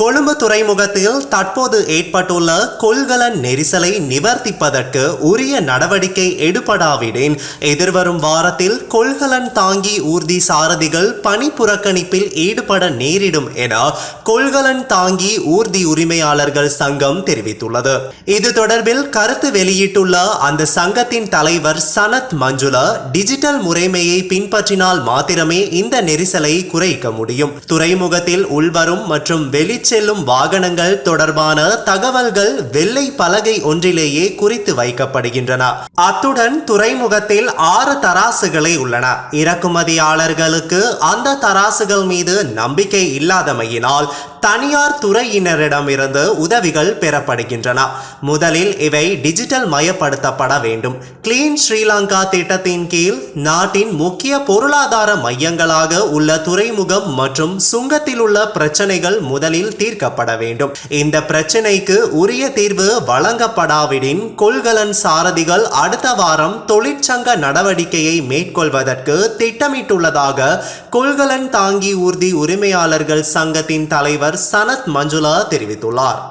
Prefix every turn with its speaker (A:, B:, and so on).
A: கொழும்பு துறைமுகத்தில் தற்போது ஏற்பட்டுள்ள கொள்கலன் நெரிசலை நிவர்த்திப்பதற்கு உரிய நடவடிக்கை எடுபடாவிடின். எதிர்வரும் வாரத்தில் கொள்கலன் தாங்கி ஊர்தி சாரதிகள் பணி புறக்கணிப்பில் ஈடுபட நேரிடும் என கொள்கலன் தாங்கி ஊர்தி உரிமையாளர்கள் சங்கம் தெரிவித்துள்ளது. இது தொடர்பில் கருத்து வெளியிட்டுள்ள அந்த சங்கத்தின் தலைவர் சனத் மஞ்சுளா டிஜிட்டல் முறைமையை பின்பற்றினால் மாத்திரமே இந்த நெரிசலை குறைக்க முடியும். துறைமுகத்தில் உள்வரும் மற்றும் வெளி செல்லும் வாகனங்கள் தொடர்பான தகவல்கள் வெள்ளை பலகை ஒன்றிலேயே குறித்து வைக்கப்படுகின்றன. அத்துடன் துறைமுகத்தில் ஆறு தராசுகளே உள்ளன. இறக்குமதியாளர்களுக்கு அந்த தராசுகள் மீது நம்பிக்கை இல்லாதமையினால் தனியார் துறையினரிடமிருந்து உதவிகள் பெறப்படுகின்றன. முதலில் இவை டிஜிட்டல் மயப்படுத்தப்பட வேண்டும். கிளீன் ஸ்ரீலங்கா திட்டத்தின் கீழ் நாட்டின் முக்கிய பொருளாதார மையங்களாக உள்ள துறைமுகம் மற்றும் சுங்கத்தில் உள்ள பிரச்சனைகள் முதலில் தீர்க்கப்பட வேண்டும். இந்த பிரச்சனைக்கு உரிய தீர்வு வழங்கப்படாவிடின் கொள்கலன் சாரதிகள் அடுத்த வாரம் தொழிற்சங்க நடவடிக்கையை மேற்கொள்வதற்கு திட்டமிட்டுள்ளதாக கொள்கலன் தாங்கி ஊர்தி உரிமையாளர்கள் சங்கத்தின் தலைவர் சனத் மஞ்சுளா தெரிவித்துள்ளார்.